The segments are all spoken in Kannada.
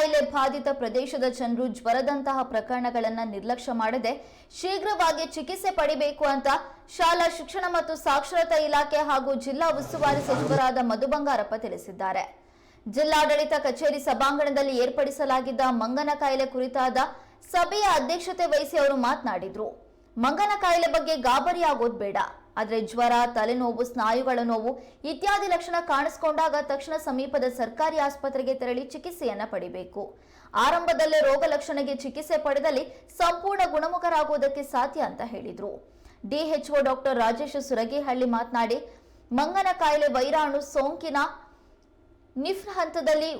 ಕಾಯಿಲೆ ಬಾಧಿತ ಪ್ರದೇಶದ ಜನರು ಜ್ವರದಂತಹ ಪ್ರಕರಣಗಳನ್ನು ನಿರ್ಲಕ್ಷ್ಯ ಮಾಡದೆ ಶೀಘ್ರವಾಗಿ ಚಿಕಿತ್ಸೆ ಪಡಿಬೇಕು ಅಂತ ಶಾಲಾ ಶಿಕ್ಷಣ ಮತ್ತು ಸಾಕ್ಷರತಾ ಇಲಾಖೆ ಹಾಗೂ ಜಿಲ್ಲಾ ಉಸ್ತುವಾರಿ ಸಚಿವರಾದ ಮಧು ಬಂಗಾರಪ್ಪ ತಿಳಿಸಿದ್ದಾರೆ. ಜಿಲ್ಲಾಡಳಿತ ಕಚೇರಿ ಸಭಾಂಗಣದಲ್ಲಿ ಏರ್ಪಡಿಸಲಾಗಿದ್ದ ಮಂಗನ ಕಾಯಿಲೆ ಕುರಿತಾದ ಸಭೆಯ ಅಧ್ಯಕ್ಷತೆ ವಹಿಸಿ ಅವರು ಮಾತನಾಡಿದರು. ಮಂಗನ ಕಾಯಿಲೆ ಬಗ್ಗೆ ಗಾಬರಿಯಾಗೋದು ಬೇಡ. ಆದ್ರೆ ಜ್ವರ, ತಲೆನೋವು, ಸ್ನಾಯುಗಳ ನೋವು ಇತ್ಯಾದಿ ಲಕ್ಷಣ ಕಾಣಿಸಿಕೊಂಡಾಗ ತಕ್ಷಣ ಸಮೀಪದ ಸರ್ಕಾರಿ ಆಸ್ಪತ್ರೆಗೆ ತೆರಳಿ ಚಿಕಿತ್ಸೆಯನ್ನು ಪಡಿಬೇಕು. ಆರಂಭದಲ್ಲೇ ರೋಗ ಲಕ್ಷಣಕ್ಕೆ ಚಿಕಿತ್ಸೆ ಪಡೆದಲ್ಲಿ ಸಂಪೂರ್ಣ ಗುಣಮುಖರಾಗುವುದಕ್ಕೆ ಸಾಧ್ಯ ಅಂತ ಹೇಳಿದರು. ಡಿಎಚ್ಒ ಡಾಕ್ಟರ್ ರಾಜೇಶ್ ಸುರಗಿಹಳ್ಳಿ ಮಾತನಾಡಿ, ಮಂಗನ ಕಾಯಿಲೆ ವೈರಾಣು ಸೋಂಕಿನ ನಿಫ್ ಹಂತದಲ್ಲಿ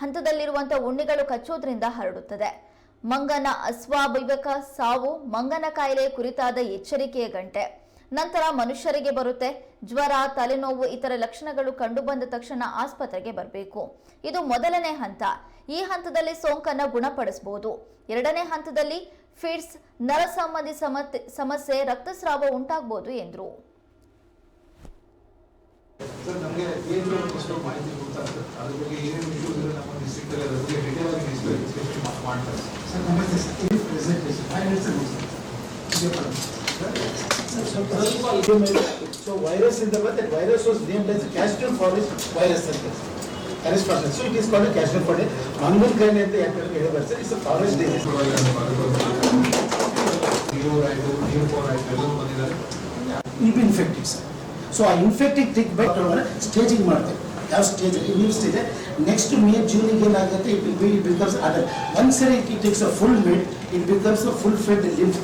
ಹಂತದಲ್ಲಿರುವಂತಹ ಉಣ್ಣೆಗಳು ಕಚ್ಚೋದ್ರಿಂದ ಹರಡುತ್ತದೆ. ಮಂಗನ ಅಸ್ವಾಭಾವಿಕ ಸಾವು, ಮಂಗನ ಕಾಯಿಲೆ ಕುರಿತಾದ ಎಚ್ಚರಿಕೆಯ ಗಂಟೆ. ನಂತರ ಮನುಷ್ಯರಿಗೆ ಬರುತ್ತೆ. ಜ್ವರ ತಲೆನೋವು ಇತರ ಲಕ್ಷಣಗಳು ಕಂಡುಬಂದ ತಕ್ಷಣ ಆಸ್ಪತ್ರೆಗೆ ಬರಬೇಕು. ಇದು ಮೊದಲನೇ ಹಂತ. ಈ ಹಂತದಲ್ಲಿ ಸೋಂಕನ್ನು ಗುಣಪಡಿಸಬಹುದು ಎರಡನೇ ಹಂತದಲ್ಲಿ ಫಿಟ್ಸ್ ನರ ಸಂಬಂಧಿ ಸಮತ್- ಸಮಸ್ಯೆ ರಕ್ತಸ್ರಾವ ಉಂಟಾಗಬಹುದು ಎಂದರು. ಸರ್ ನಮಗೆ ಏನು ಒಂದಷ್ಟು ಮಾಹಿತಿ ಗೊತ್ತಾಗ್ತದೆ ಅದ್ರ ಬಗ್ಗೆ ಏನೇನು ಇಶ್ಯೂಸ್ ಇದೆ ನಮ್ಮ ಡಿಸ್ಟ್ರಿಕ್ಟ್ ಅಲ್ಲಿ ಅದ್ರ ಬಗ್ಗೆ ಡೀಟೇಲ್ ಆಗಿ ಡಿಸ್ಕಷನ್ ಮಾಡ್ತಾರೆ ಸರ್ ನಮಸ್ತೆ ಸರ್ ಇಲ್ಲಿ presentation five minutes so virus ಇಂದ ಬಂದ virus was named as Kyasanur forest virus ಅಂತ correspondence so it is called Kyasanur forest ಮಂಗನ್ ಕಾಯಿಲೆ ಅಂತ ಯಾಕೆ ಹೇಳಿದ್ದಾರೆ sir it's forest disease zero ಆಯ್ತು ಜೀರೋ ಫೋರ್ ಆಯ್ತು ಎಲ್ಲರೂ ಬಂದಿದ್ದಾರೆ will be infected sir so uh infective tick bite staging ಮಾಡ್ತೇವೆ ಯಾವ stage immune stage next May ಜೂನಿಗೆ ಏನಾಗುತ್ತೆ it will be it becomes other one ಸರಿ it takes a full mid it becomes a full fed lymph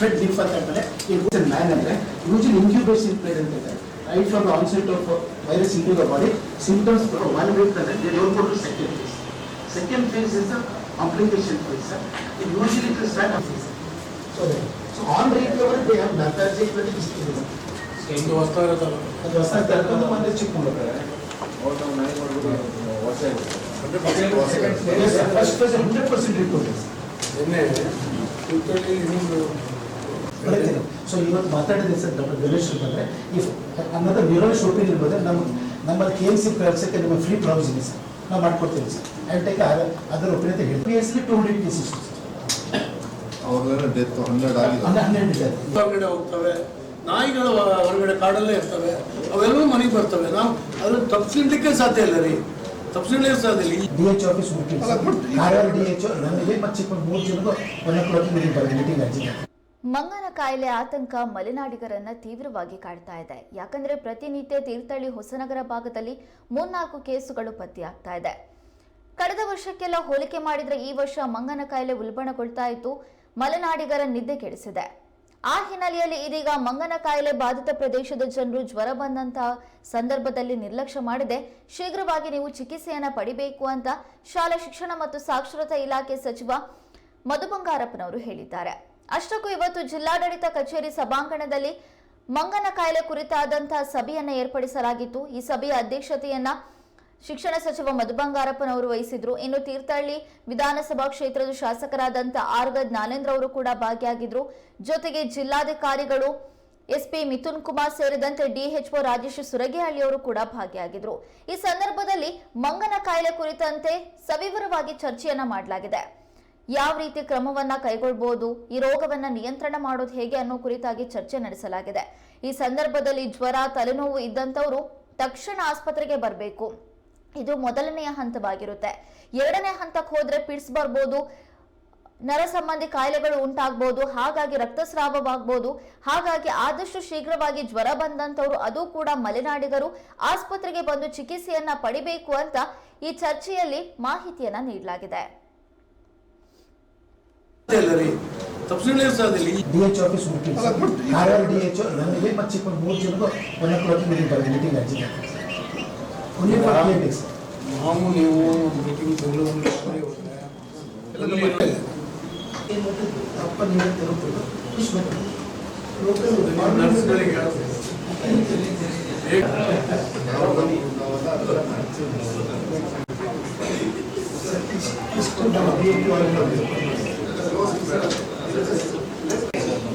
Fed lymph ಅಂತ ಆಮೇಲೆ ಇಟ್ ಮ್ಯಾನ್ ಅಂದರೆ ಯೂಶಲಿ ಇನ್ಕ್ಯೂಬೇಷನ್ ಪೀರಿಯಡ್ ಅಂತ ಇದೆ right from the onset of virus into the body symptoms one week ಅಂದರೆ they don't go to second phase second phase is the complication phase sir it usually it start of phase so so on recovery they have lethargic with distribution ಇದು ಹೊಸ್ತಾ ಇರೋದಲ್ಲ ಅದು ಹೊಸ ಕರ್ಕೊಂಡು ಬಂದು Chikkamagaluru first phase hundred percent report ನಿನ್ನೆ ಕುಲಕರ್ಣಿ ಇನ್ನೊಂದು ಸೊ ಇವತ್ತು ಮಾತಾಡಿದ ಸರ್ ಡಾಕ್ಟರ್ ಗಣೇಶ್ ಬಂದರೆ ಇಫ್ ಅನ್ನೋದು ನ್ಯೂರೋಲಿಸ್ಟ್ ಒಪಿನಿಯನ್ ಬಂದರೆ ನಮ್ಮ ನಮ್ಮಲ್ಲಿ ಕೆ ಎಂ ಸಿ ಕಳ್ಸೋಕ್ಕೆ ನಿಮ್ಮ ಫ್ರೀ ಪ್ರಾವಿಷನ್ ಇದೆ ಸರ್. ನಾವು ಮಾಡ್ಕೊಡ್ತೀವಿ ಸರ್. ಐ ಟೇಕ್ ಅದರ ಒಪಿನಿಯನ್ ಹೇಳಿ P S two hundred cases ಅವ್ರದ್ದು ಡೆತ್ ಹಂಡ್ರೆಡ್ ಆಗಿದೆ. ಹನ್ನೆರಡು ಇದೆ. ಹೊರಗಡೆ ಹೋಗ್ತವೆ ನಾಯಿಗಳು ಹೊರಗಡೆ ಕಾಡಲ್ಲೇ ಇರ್ತವೆ ಅವೆಲ್ಲವೂ ಮನೆಗೆ ಬರ್ತವೆ. ನಾವು ಅದನ್ನು ತಪ್ಪಿಸ್ಲಿಕ್ಕೆ ಸಾಧ್ಯ ಇಲ್ಲ ರೀ. ತಪ್ಪಿಸ್ಲಿಕ್ಕೆ ಸಾಧ್ಯ ಇಲ್ಲ. D H office Karwar D H ನನಗೆ ಮತ್ತು ಚಿಕ್ಕ ಮೂರು ಒನ್ ಓ ಕ್ಲಾಕ್ ಮೀಟಿಂಗ್ ಬರೋದು ಮೀಟಿಂಗ್ ಅರ್ಜಿ ಮಂಗನ ಕಾಯಿಲೆ ಆತಂಕ ಮಲೆನಾಡಿಗರನ್ನ ತೀವ್ರವಾಗಿ ಕಾಡ್ತಾ ಇದೆ. ಯಾಕಂದ್ರೆ ಪ್ರತಿನಿತ್ಯ ತೀರ್ಥಹಳ್ಳಿ ಹೊಸನಗರ ಭಾಗದಲ್ಲಿ ಮೂರ್ನಾಲ್ಕು ಕೇಸುಗಳು ಪತ್ತೆಯಾಗ್ತಾ ಇದೆ. ಕಳೆದ ವರ್ಷಕ್ಕೆಲ್ಲ ಹೋಲಿಕೆ ಮಾಡಿದ್ರೆ ಈ ವರ್ಷ ಮಂಗನ ಕಾಯಿಲೆ ಉಲ್ಬಣಗೊಳ್ತಾ ಇತ್ತು ಮಲೆನಾಡಿಗರ ನಿದ್ದೆ ಕೆಡಿಸಿದೆ. ಆ ಹಿನ್ನೆಲೆಯಲ್ಲಿ ಇದೀಗ ಮಂಗನ ಕಾಯಿಲೆ ಬಾಧಿತ ಪ್ರದೇಶದ ಜನರು ಜ್ವರ ಬಂದಂತಹ ಸಂದರ್ಭದಲ್ಲಿ ನಿರ್ಲಕ್ಷ್ಯ ಮಾಡಿದೆ. ಶೀಘ್ರವಾಗಿ ನೀವು ಚಿಕಿತ್ಸೆಯನ್ನ ಪಡಿಬೇಕು ಅಂತ ಶಾಲಾ ಶಿಕ್ಷಣ ಮತ್ತು ಸಾಕ್ಷರತಾ ಇಲಾಖೆ ಸಚಿವ ಮಧು ಬಂಗಾರಪ್ಪನವರು ಹೇಳಿದ್ದಾರೆ. ಅಷ್ಟಕ್ಕೂ ಇವತ್ತು ಜಿಲ್ಲಾಡಳಿತ ಕಚೇರಿ ಸಭಾಂಗಣದಲ್ಲಿ ಮಂಗನ ಕಾಯಿಲೆ ಕುರಿತಾದಂತಹ ಸಭೆಯನ್ನ ಏರ್ಪಡಿಸಲಾಗಿತ್ತು. ಈ ಸಭೆಯ ಅಧ್ಯಕ್ಷತೆಯನ್ನ ಶಿಕ್ಷಣ ಸಚಿವ ಮಧು ಬಂಗಾರಪ್ಪನವರು ವಹಿಸಿದ್ರು. ಇನ್ನು ತೀರ್ಥಹಳ್ಳಿ ವಿಧಾನಸಭಾ ಕ್ಷೇತ್ರದ ಶಾಸಕರಾದಂತ ಆರ್ಗದ್ ಜ್ಞಾನೇಂದ್ರ ಅವರು ಕೂಡ ಭಾಗಿಯಾಗಿದ್ರು. ಜೊತೆಗೆ ಜಿಲ್ಲಾಧಿಕಾರಿಗಳು ಎಸ್ಪಿ ಮಿಥುನ್ ಕುಮಾರ್ ಸೇರಿದಂತೆ ಡಿಎಚ್ಒ ರಾಜೇಶ್ ಸುರಗಿಹಳ್ಳಿ ಅವರು ಕೂಡ ಭಾಗಿಯಾಗಿದ್ರು. ಈ ಸಂದರ್ಭದಲ್ಲಿ ಮಂಗನ ಕಾಯಿಲೆ ಕುರಿತಂತೆ ಸವಿವರವಾಗಿ ಚರ್ಚೆಯನ್ನ ಮಾಡಲಾಗಿದೆ. ಯಾವ ರೀತಿ ಕ್ರಮವನ್ನ ಕೈಗೊಳ್ಳಬಹುದು ಈ ರೋಗವನ್ನ ನಿಯಂತ್ರಣ ಮಾಡೋದು ಹೇಗೆ ಅನ್ನೋ ಕುರಿತಾಗಿ ಚರ್ಚೆ ನಡೆಸಲಾಗಿದೆ. ಈ ಸಂದರ್ಭದಲ್ಲಿ ಜ್ವರ, ತಲೆನೋವು ಇದ್ದಂತವರು ತಕ್ಷಣ ಆಸ್ಪತ್ರೆಗೆ ಬರಬೇಕು. ಇದು ಮೊದಲನೆಯ ಹಂತವಾಗಿರುತ್ತೆ. ಎರಡನೇ ಹಂತಕ್ಕೆ ಹೋದ್ರೆ ಪಿಡ್ಸ್ ಬರ್ಬೋದು, ನರ ಸಂಬಂಧಿ ಕಾಯಿಲೆಗಳು ಉಂಟಾಗ್ಬೋದು, ಹಾಗಾಗಿ ರಕ್ತಸ್ರಾವವಾಗ್ಬೋದು, ಹಾಗಾಗಿ ಆದಷ್ಟು ಶೀಘ್ರವಾಗಿ ಜ್ವರ ಬಂದಂತವರು ಅದು ಕೂಡ ಮಲೆನಾಡಿಗರು ಆಸ್ಪತ್ರೆಗೆ ಬಂದು ಚಿಕಿತ್ಸೆಯನ್ನ ಪಡಿಬೇಕು ಅಂತ ಈ ಚರ್ಚೆಯಲ್ಲಿ ಮಾಹಿತಿಯನ್ನ ನೀಡಲಾಗಿದೆ. ಇಲ್ಲ ರೀ ತಪ್ಪಿಸ್ಲಿಕ್ಕೆ ಸಾಧ್ಯ ಇಲ್ಲ ಈ D H office meeting Karwar D H ನನಗೆ ಮತ್ತು ಚಿಕ್ಕ ಮೂರು ಜನಗೂ ಒನ್ ಓ ಕ್ಲಾಕ್ ಮೀಟಿಂಗ್ ಅರ್ಜಿ ನಾವು ನೀವು ಮೀಟಿಂಗ್ ಬೆಂಗಳೂರಲ್ಲಿ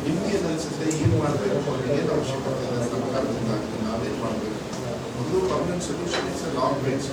ನಿಮ್ಗೆ ಅನಿಸುತ್ತೆ ಏನು ಮಾಡಬೇಕು ಏನು ಅವಶ್ಯಕತೆ ಇದೆ ಸರ್ಕಾರದಿಂದ ನಾವೇನು ಮಾಡಬೇಕು ಮೊದಲು permanent solution is long range